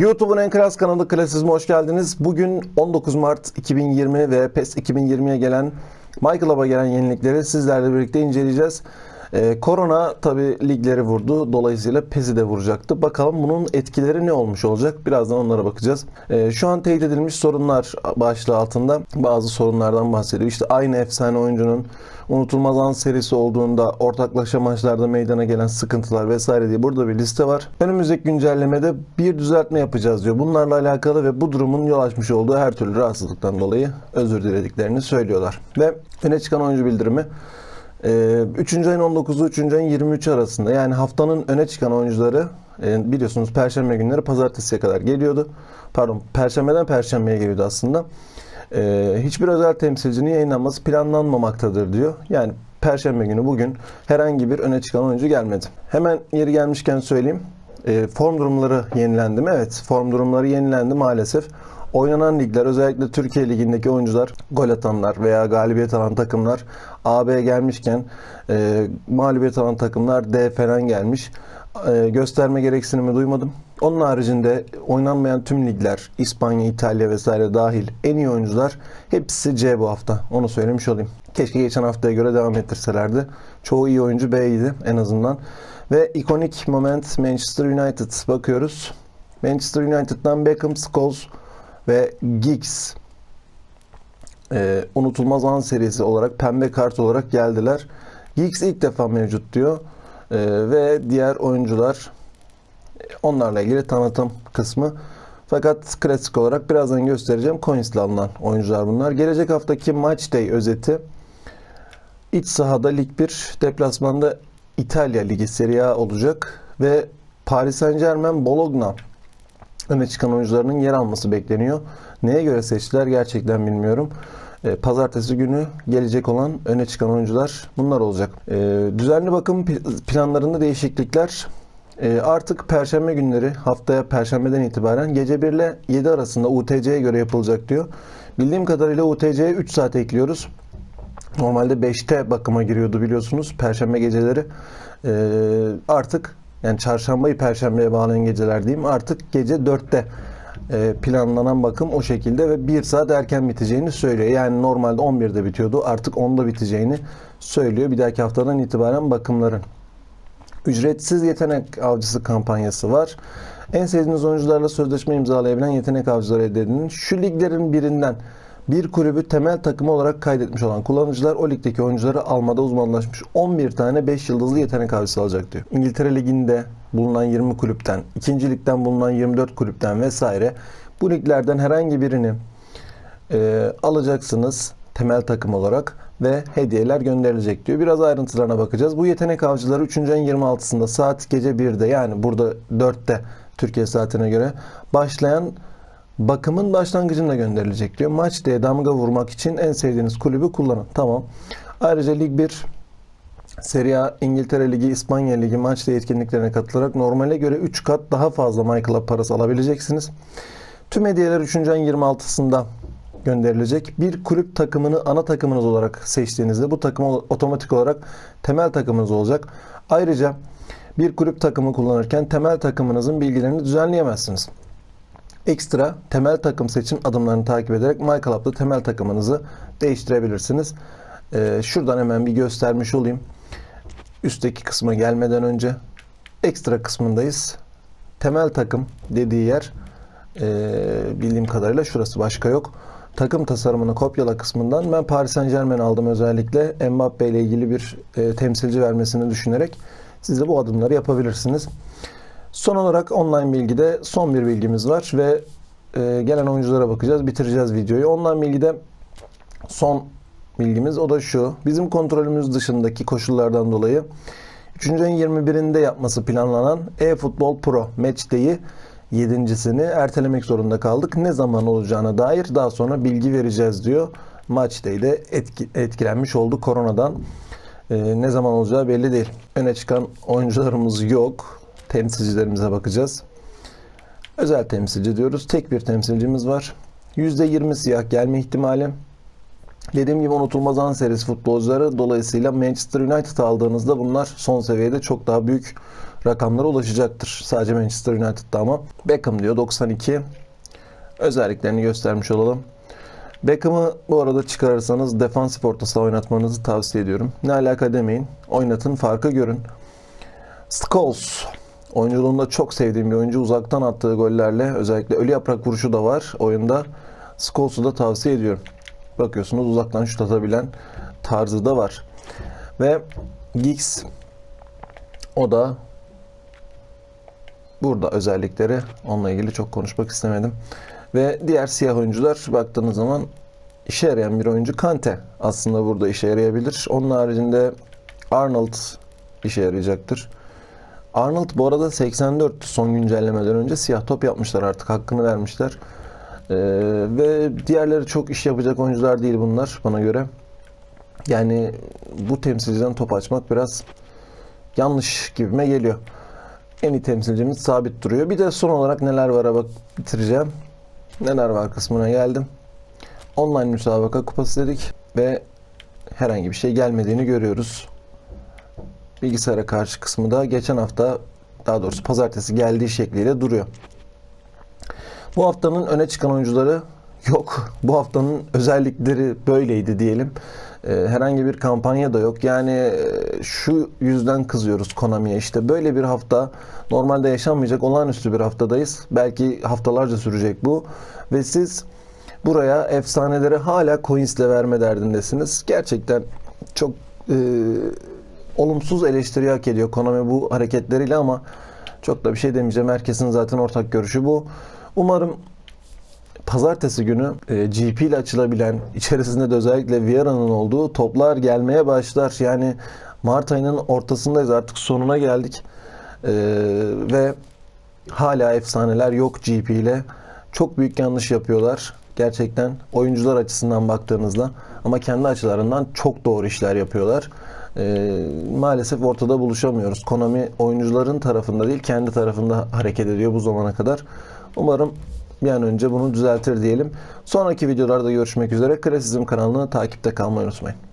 YouTube'un en klas kanalı Klasizm'e hoş geldiniz. Bugün 19 Mart 2020 ve PES 2020'ye gelen Michael Hub'a gelen yenilikleri sizlerle birlikte inceleyeceğiz. Ee, korona tabi ligleri vurdu. Dolayısıyla PES'i de vuracaktı. Bakalım bunun etkileri ne olmuş olacak? Birazdan onlara bakacağız. Ee, şu an teyit edilmiş sorunlar başlığı altında bazı sorunlardan bahsediyor. İşte aynı efsane oyuncunun unutulmaz an serisi olduğunda ortaklaşa maçlarda meydana gelen sıkıntılar vesaire diye burada bir liste var. Önümüzdeki güncellemede bir düzeltme yapacağız diyor. Bunlarla alakalı ve bu durumun yol açmış olduğu her türlü rahatsızlıktan dolayı özür dilediklerini söylüyorlar. Ve öne çıkan oyuncu bildirimi 3. ayın 19'u 3. ayın 23 arasında yani haftanın öne çıkan oyuncuları e, biliyorsunuz perşembe günleri pazartesiye kadar geliyordu. Pardon perşembeden perşembeye geliyordu aslında. E, hiçbir özel temsilcinin yayınlanması planlanmamaktadır diyor. Yani perşembe günü bugün herhangi bir öne çıkan oyuncu gelmedi. Hemen yeri gelmişken söyleyeyim. E, form durumları yenilendi mi? Evet form durumları yenilendi maalesef. Oynanan ligler özellikle Türkiye Ligi'ndeki oyuncular gol atanlar veya galibiyet alan takımlar AB gelmişken e, mağlubiyet alan takımlar D falan gelmiş. E, gösterme gereksinimi duymadım. Onun haricinde oynanmayan tüm ligler İspanya, İtalya vesaire dahil en iyi oyuncular hepsi C bu hafta. Onu söylemiş olayım. Keşke geçen haftaya göre devam ettirselerdi. Çoğu iyi oyuncu B'ydi en azından. Ve ikonik moment Manchester United bakıyoruz. Manchester United'dan Beckham, Scholes, ve Giggs e, unutulmaz an serisi olarak pembe kart olarak geldiler. Giggs ilk defa mevcut diyor e, ve diğer oyuncular onlarla ilgili tanıtım kısmı. Fakat klasik olarak birazdan göstereceğim. Coins'le alınan oyuncular bunlar. Gelecek haftaki Match Day özeti iç sahada Lig 1, deplasmanda İtalya Ligi Serie A olacak ve Paris Saint Germain Bologna öne çıkan oyuncularının yer alması bekleniyor. Neye göre seçtiler gerçekten bilmiyorum. E, Pazartesi günü gelecek olan öne çıkan oyuncular bunlar olacak. E, düzenli bakım planlarında değişiklikler e, artık perşembe günleri haftaya perşembeden itibaren gece 1 ile 7 arasında UTC'ye göre yapılacak diyor. Bildiğim kadarıyla UTC'ye 3 saat ekliyoruz. Normalde 5'te bakıma giriyordu biliyorsunuz perşembe geceleri. Artık yani çarşambayı perşembeye bağlayan geceler diyeyim artık gece 4'te e, planlanan bakım o şekilde ve 1 saat erken biteceğini söylüyor. Yani normalde 11'de bitiyordu artık 10'da biteceğini söylüyor. Bir dahaki haftadan itibaren bakımların. Ücretsiz yetenek avcısı kampanyası var. En sevdiğiniz oyuncularla sözleşme imzalayabilen yetenek avcıları elde edin. Şu liglerin birinden bir kulübü temel takımı olarak kaydetmiş olan kullanıcılar o ligdeki oyuncuları almada uzmanlaşmış 11 tane 5 yıldızlı yetenek avcısı alacak diyor. İngiltere Ligi'nde bulunan 20 kulüpten, 2. ligden bulunan 24 kulüpten vesaire bu liglerden herhangi birini e, alacaksınız temel takım olarak ve hediyeler gönderilecek diyor. Biraz ayrıntılarına bakacağız. Bu yetenek avcıları 3. ayın 26'sında saat gece 1'de yani burada 4'te Türkiye saatine göre başlayan bakımın başlangıcında gönderilecek diyor. Maç diye damga vurmak için en sevdiğiniz kulübü kullanın. Tamam. Ayrıca Lig 1 Serie A, İngiltere Ligi, İspanya Ligi maç diye etkinliklerine katılarak normale göre 3 kat daha fazla MyClub parası alabileceksiniz. Tüm hediyeler 3. ayın 26'sında gönderilecek. Bir kulüp takımını ana takımınız olarak seçtiğinizde bu takım otomatik olarak temel takımınız olacak. Ayrıca bir kulüp takımı kullanırken temel takımınızın bilgilerini düzenleyemezsiniz ekstra temel takım seçim adımlarını takip ederek MyClub'da temel takımınızı değiştirebilirsiniz. Ee, şuradan hemen bir göstermiş olayım. Üstteki kısma gelmeden önce ekstra kısmındayız. Temel takım dediği yer e, bildiğim kadarıyla şurası başka yok. Takım tasarımını kopyala kısmından ben Paris Saint Germain aldım özellikle. Mbappe ile ilgili bir e, temsilci vermesini düşünerek siz de bu adımları yapabilirsiniz. Son olarak online bilgide son bir bilgimiz var ve e, gelen oyunculara bakacağız. Bitireceğiz videoyu. Online bilgide son bilgimiz o da şu. Bizim kontrolümüz dışındaki koşullardan dolayı 3. ayın 21'inde yapması planlanan eFootball Pro Match Day'i yedincisini ertelemek zorunda kaldık. Ne zaman olacağına dair daha sonra bilgi vereceğiz diyor. Match Day'de etki, etkilenmiş oldu koronadan. Ee, ne zaman olacağı belli değil. Öne çıkan oyuncularımız yok temsilcilerimize bakacağız. Özel temsilci diyoruz. Tek bir temsilcimiz var. %20 siyah gelme ihtimali. Dediğim gibi unutulmaz an serisi futbolcuları. Dolayısıyla Manchester United aldığınızda bunlar son seviyede çok daha büyük rakamlara ulaşacaktır. Sadece Manchester United'da ama. Beckham diyor 92. Özelliklerini göstermiş olalım. Beckham'ı bu arada çıkarırsanız defansif orta oynatmanızı tavsiye ediyorum. Ne alaka demeyin. Oynatın, farkı görün. Scholes. Oyunculuğunda çok sevdiğim bir oyuncu. Uzaktan attığı gollerle özellikle ölü yaprak vuruşu da var oyunda. Scholes'u da tavsiye ediyorum. Bakıyorsunuz uzaktan şut atabilen tarzı da var. Ve Giggs o da burada özellikleri onunla ilgili çok konuşmak istemedim. Ve diğer siyah oyuncular baktığınız zaman işe yarayan bir oyuncu Kante aslında burada işe yarayabilir. Onun haricinde Arnold işe yarayacaktır. Arnold bu arada 84 son güncellemeden önce siyah top yapmışlar artık hakkını vermişler. Ee, ve diğerleri çok iş yapacak oyuncular değil bunlar bana göre. Yani bu temsilciden top açmak biraz yanlış gibime geliyor. En iyi temsilcimiz sabit duruyor. Bir de son olarak neler var bak bitireceğim. Neler var kısmına geldim. Online müsabaka kupası dedik ve herhangi bir şey gelmediğini görüyoruz. Bilgisayara karşı kısmı da geçen hafta daha doğrusu pazartesi geldiği şekliyle duruyor. Bu haftanın öne çıkan oyuncuları yok. Bu haftanın özellikleri böyleydi diyelim. Ee, herhangi bir kampanya da yok. Yani e, şu yüzden kızıyoruz Konami'ye. İşte böyle bir hafta normalde yaşanmayacak olağanüstü bir haftadayız. Belki haftalarca sürecek bu. Ve siz buraya efsaneleri hala coinsle verme derdindesiniz. Gerçekten çok e, olumsuz eleştiri hak ediyor Konami bu hareketleriyle ama çok da bir şey demeyeceğim. Herkesin zaten ortak görüşü bu. Umarım pazartesi günü e, GP ile açılabilen, içerisinde de özellikle Vieira'nın olduğu toplar gelmeye başlar. Yani Mart ayının ortasındayız artık sonuna geldik. E, ve hala efsaneler yok GP ile. Çok büyük yanlış yapıyorlar. Gerçekten oyuncular açısından baktığınızda ama kendi açılarından çok doğru işler yapıyorlar. Ee, maalesef ortada buluşamıyoruz. Konami oyuncuların tarafında değil kendi tarafında hareket ediyor bu zamana kadar. Umarım bir an önce bunu düzeltir diyelim. Sonraki videolarda görüşmek üzere. Klasizm kanalını takipte kalmayı unutmayın.